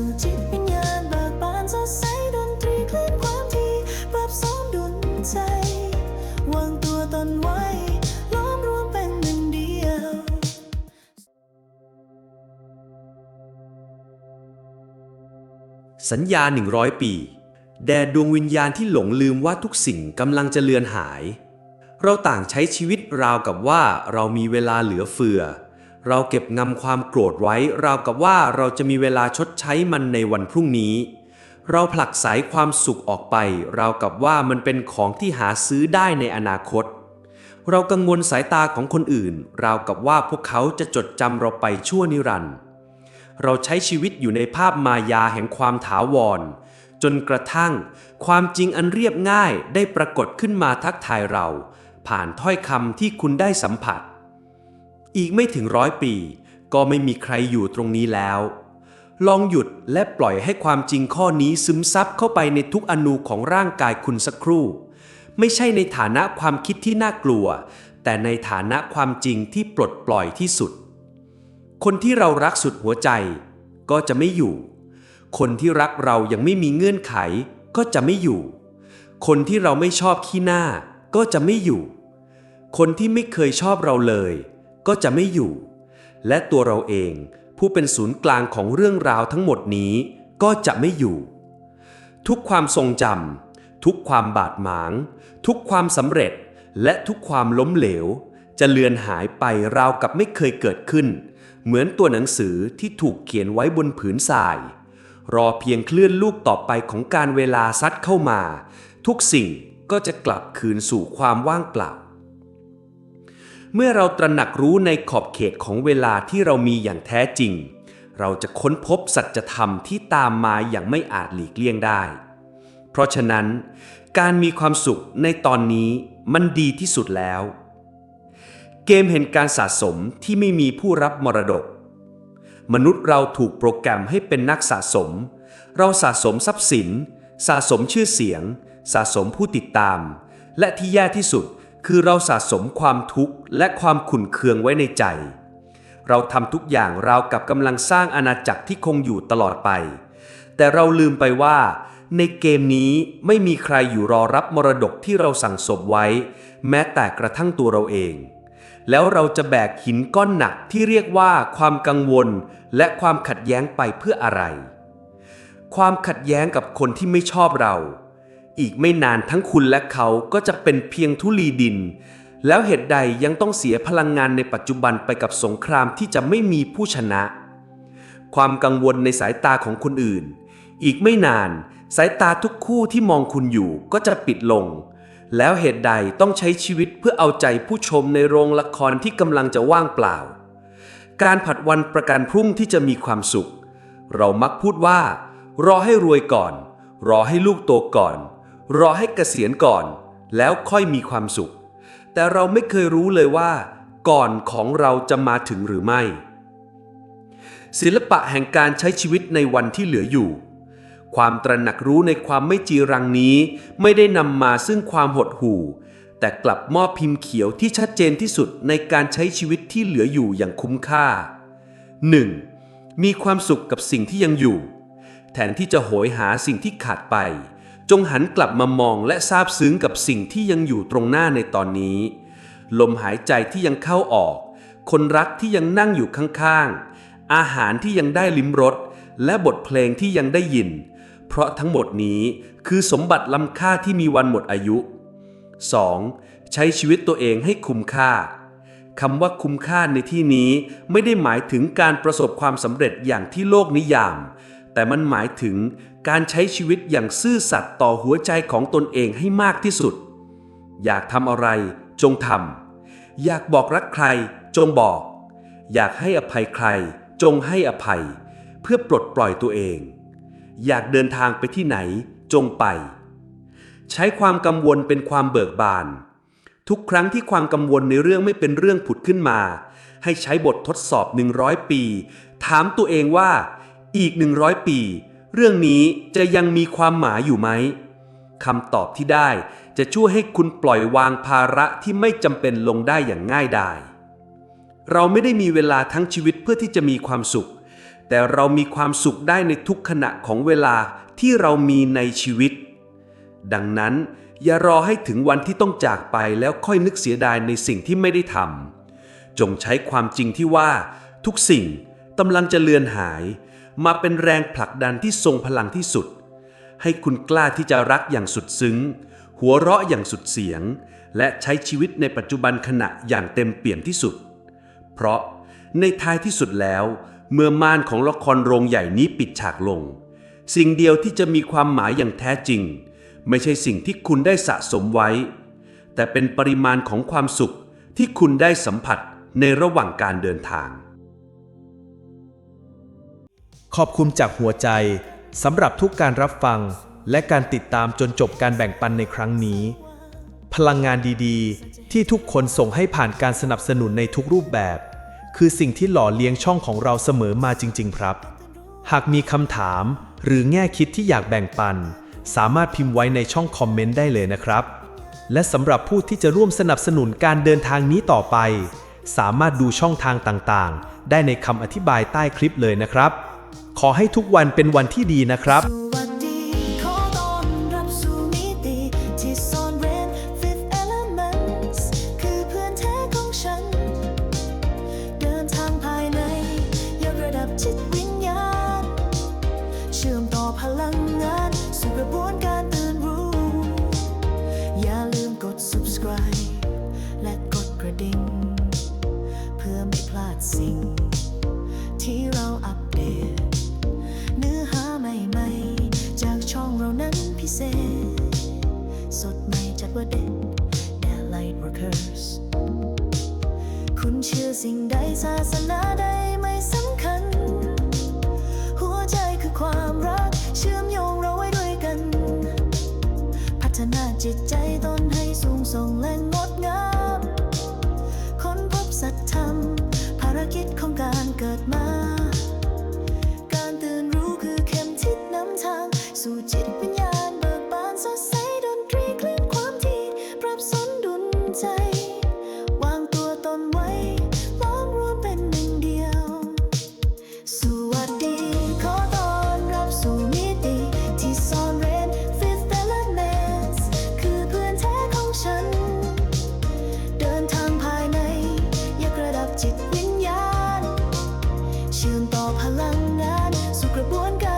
สู่จิตวิญญาณเบิกบานสดใสดนตรีคลื่นความทีปรับสมดุลใจ วางตัวตนไว้ ล้อมรวมเป็นหนึ่งเดียว สัญญา 100 ปี แด่ดวงวิญญาณที่หลงลืมว่าทุกสิ่งกำลังจะเลือนหาย เราต่างใช้ชีวิตราวกับว่าเรามีเวลาเหลือเฟือ เราเก็บงำความโกรธไว้ราวกับว่าเราจะมีเวลาชดใช้มันในวันพรุ่งนี้ เราผลักสายความสุขออกไป ราวกับว่ามันเป็นของที่หาซื้อได้ในอนาคต เรากังวลสายตาของคนอื่น ราวกับว่าพวกเขาจะจดจำเราไปชั่วนิรันดร์เราใช้ชีวิตอยู่ในภาพมายาแห่งความถาวร จนกระทั่ง ความจริงอันเรียบง่ายได้ปรากฏขึ้นมาทักทายเรา ผ่านถ้อยคำที่คุณได้สัมผัส อีกไม่ถึงร้อยปี ก็ไม่มีใครอยู่ตรงนี้แล้ว ลองหยุดและปล่อยให้ความจริงข้อนี้ซึมซับเข้าไปในทุกอนูของร่างกายคุณสักครู่ ไม่ใช่ในฐานะความคิดที่น่ากลัว แต่ในฐานะความจริงที่ปลดปล่อยที่สุด คนที่เรารักสุดหัวใจ ก็จะไม่อยู่ คนที่รักเรายังไม่มีเงื่อนไข ก็จะไม่อยู่ คนที่เราไม่ชอบขี้หน้า ก็จะไม่อยู่ คนที่ไม่เคยชอบเราเลย ก็จะไม่อยู่ และตัวเราเองผู้เป็นศูนย์กลางของเรื่องราวทั้งหมดนี้ก็จะไม่อยู่ ทุกความทรงจำทุกความบาดหมาง ทุกความสำเร็จและทุกความล้มเหลว จะเลือนหายไปราวกับไม่เคยเกิดขึ้น เหมือนตัวหนังสือที่ถูกเขียนไว้บนผืนทราย รอเพียงเคลื่อนลูกต่อไปของการเวลาซัดเข้ามา ทุกสิ่งก็จะกลับคืนสู่ความว่างเปล่า เมื่อเราตระหนักรู้ในขอบเขตของเวลาที่เรามีอย่างแท้จริง เราจะค้นพบสัจธรรมที่ตามมาอย่างไม่อาจหลีกเลี่ยงได้ เพราะฉะนั้น การมีความสุขในตอนนี้มันดีที่สุดแล้ว เกมเห็นการสะสมที่ไม่มีผู้รับมรดก มนุษย์เราถูกโปรแกรมให้เป็นนักสะสม เราสะสมทรัพย์สิน สะสมชื่อเสียง สะสมผู้ติดตาม และที่แย่ที่สุด คือเราสะสมความทุกข์และความขุ่นเคืองไว้ในใจ เราทำทุกอย่างราวกับกำลังสร้างอาณาจักรที่คงอยู่ตลอดไป แต่เราลืมไปว่า ในเกมนี้ไม่มีใครอยู่รอรับมรดกที่เราสั่งสมไว้ แม้แต่กระทั่งตัวเราเอง แล้วเราจะแบกหินก้อนหนักที่เรียกว่าความกังวลและความขัดแย้งไปเพื่ออะไร ความขัดแย้งกับคนที่ไม่ชอบเรา อีกไม่นานทั้งคุณและเขาก็จะเป็นเพียงทุลีดิน แล้วเหตุใดยังต้องเสียพลังงานในปัจจุบันไปกับสงครามที่จะไม่มีผู้ชนะ ความกังวลในสายตาของคนอื่น อีกไม่นาน สายตาทุกคู่ที่มองคุณอยู่ก็จะปิดลง แล้วเหตุใดต้องใช้ชีวิตเพื่อเอาใจผู้ชมในโรงละครที่กำลังจะว่างเปล่า การผัดวันประกันพรุ่งที่จะมีความสุข เรามักพูดว่า รอให้รวยก่อน รอให้ลูกโตก่อน รอให้เกษียณก่อน แล้วค่อยมีความสุข แต่เราไม่เคยรู้เลยว่า ก่อนของเราจะมาถึงหรือไม่ ศิลปะแห่งการใช้ชีวิตในวันที่เหลืออยู่ ความตระหนักรู้ในความไม่จีรังนี้ ไม่ได้นำมาซึ่งความหดหู่ แต่กลับมอบพิมพ์เขียวที่ชัดเจนที่สุดในการใช้ชีวิตที่เหลืออยู่อย่างคุ้มค่า 1. มีความสุขกับสิ่งที่ยังอยู่ แทนที่จะโหยหาสิ่งที่ขาดไป จงหันกลับมามองและซาบซึ้งกับสิ่งที่ยังอยู่ตรงหน้าในตอนนี้ ลมหายใจที่ยังเข้าออก คนรักที่ยังนั่งอยู่ข้างๆ อาหารที่ยังได้ลิ้มรส และบทเพลงที่ยังได้ยิน เพราะทั้งหมดนี้คือสมบัติล้ำค่าที่มีวันหมดอายุ 2. ใช้ชีวิตตัวเองให้คุ้มค่าคำว่าคุ้มค่าในที่นี้ไม่ได้หมายถึงการประสบความสำเร็จอย่างที่โลกนิยาม แต่มันหมายถึงการใช้ชีวิตอย่างซื่อสัตย์ต่อหัวใจของตนเองให้มากที่สุด อยากทำอะไรจงทำอยากบอกรักใครจงบอก อยากให้อภัยใคร จงให้อภัย เพื่อปลดปล่อยตัวเอง อยากเดินทางไปที่ไหนจงไป ใช้ความกังวลเป็นความเบิกบาน ทุกครั้งที่ความกังวลในเรื่องไม่เป็นเรื่องผุดขึ้นมา ให้ใช้บททดสอบ 100 ปี ถามตัวเองว่า อีก 100 ปี เรื่องนี้จะยังมีความหมายอยู่ไหมคำตอบที่ได้จะช่วยให้คุณปล่อยวางภาระที่ไม่จำเป็นลงได้อย่างง่ายดาย เราไม่ได้มีเวลาทั้งชีวิตเพื่อที่จะมีความสุขแแต่เรามีความสุขได้ในทุกขณะของเวลาที่เรามีในชีวิต ดังนั้นอย่ารอให้ถึงวันที่ต้องจากไปแล้วค่อยนึกเสียดายในสิ่งที่ไม่ได้ทำจงใช้ความจริงที่ว่า ทุกสิ่งกำลังจะเลือนหาย มาเป็นแรงผลักดันที่ทรงพลังที่สุด ให้คุณกล้าที่จะรักอย่างสุดซึ้ง หัวเราะอย่างสุดเสียง และใช้ชีวิตในปัจจุบันขณะอย่างเต็มเปี่ยมที่สุด เพราะในท้ายที่สุดแล้ว เมื่อม่านของละครโรงใหญ่นี้ปิดฉากลง สิ่งเดียวที่จะมีความหมายอย่างแท้จริง ไม่ใช่สิ่งที่คุณได้สะสมไว้ แต่เป็นปริมาณของความสุขที่คุณได้สัมผัสในระหว่างการเดินทาง ขอบคุณจากหัวใจสำหรับทุกการรับฟัง และการติดตามจนจบการแบ่งปันในครั้งนี้ พลังงานดีๆ ที่ทุกคนส่งให้ผ่านการสนับสนุนในทุกรูปแบบ คือสิ่งที่หล่อเลี้ยงช่องของเราเสมอมาจริง ๆ ครับ หากมีคำถามหรือแง่คิดที่อยากแบ่งปัน สามารถพิมพ์ไว้ในช่องคอมเมนต์ได้เลยนะครับ และสำหรับผู้ที่จะร่วมสนับสนุนการเดินทางนี้ต่อไป สามารถดูช่องทางต่างๆ ได้ในคำอธิบายใต้คลิปเลยนะครับ ขอให้ทุกวันเป็นวันที่ดีนะครับและกดกระดิ่งเพื่อไม่พลาดสิ่ง ว่าเด็ดแดดไลท์ workers คุณเชื่อสิ่งใดศาสนาใด นต่อพลังงาน สู่กระบวนการ